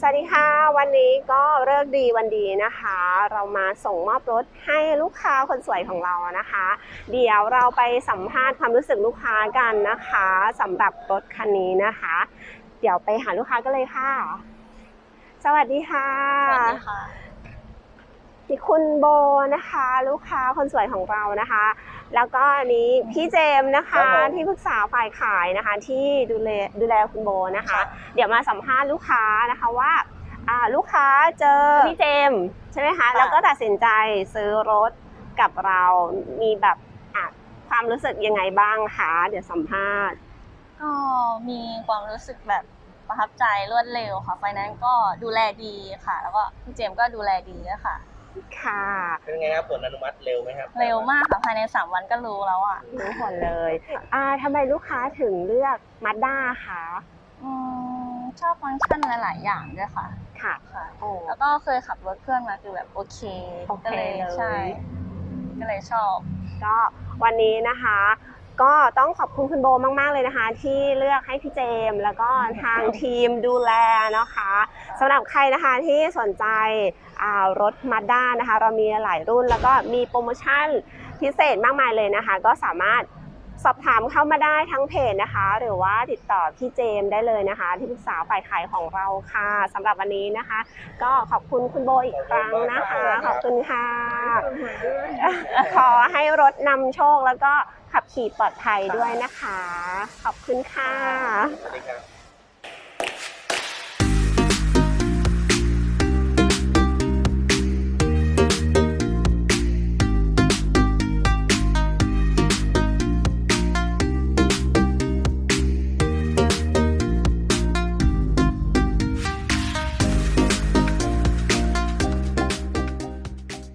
สวัสดีค่ะ วันนี้ก็เลิกดีวันดีนะคะ เรามาส่งมอบรถให้ลูกค้าคนสวยของเรานะคะ เดี๋ยวเราไปสัมภาษณ์ความรู้สึกลูกค้ากันนะคะสำหรับรถคันนี้นะคะ เดี๋ยวไปหาลูกค้ากันเลยค่ะ สวัสดีค่ะสวัสดีค่ะ คุณโบนะคะ ลูกค้าคนสวยของเรานะคะ แล้วก็อันนี้พี่เจมส์นะคะครับผมที่ปรึกษาฝ่ายขายนะคะ ที่ดูแลดูแลคุณโบนะคะครับเดี๋ยวมาสัมภาษณ์ลูกค้านะคะว่าอ่าลูกค้าเจอพี่เจมส์ใช่ไหมคะค่ะแล้วก็ตัดสินใจซื้อรถกับเรามีแบบอะความรู้สึกยังไงบ้างคะเดี๋ยวสัมภาษณ์ ก็มีความรู้สึกแบบประทับใจรวดเร็วค่ะ ไฟแนนซ์ก็ดูแลดีค่ะ แล้วก็พี่เจมส์ก็ดูแลดีด้วยค่ะ ค่ะ เป็นไงครับผลอนุมัติเร็วไหมครับ เร็วมากค่ะภายใน 3 วันก็รู้แล้วอะ รู้ผลเลยอ่าทำไมลูกค้าถึงเลือกมาด้าคะอืมชอบฟังก์ชันหลาย ๆ อย่างด้วยค่ะ ค่ะค่ะโอ้ แล้วก็เคยขับรถเพื่อนมาคือแบบโอเค โอเคก็เลยเลย ใช่ ก็เลยชอบ ก็วันนี้นะคะ ก็ต้องขอบคุณคุณโบมาก ๆ เลยนะคะ ที่เลือกให้พี่เจม แล้วก็ทางทีมดูแลนะคะสำหรับใครนะคะที่สนใจรถมาด้านะคะ เรามีหลายรุ่นแล้วก็มีโปรโมชั่นพิเศษมากมายเลยนะคะ ก็สามารถ สอบถามเข้ามาได้ทั้งเพจนะคะ หรือว่าติดต่อพี่เจมได้เลยนะคะ ที่ปรึกษาฝ่ายขายของเราค่ะสำหรับวันนี้นะคะ ก็ขอบคุณคุณโบอีกครั้งนะคะ ขอบคุณค่ะ ขอให้รถนำโชคแล้วก็ขับขี่ปลอดภัยด้วยนะคะ ขอบคุณค่ะ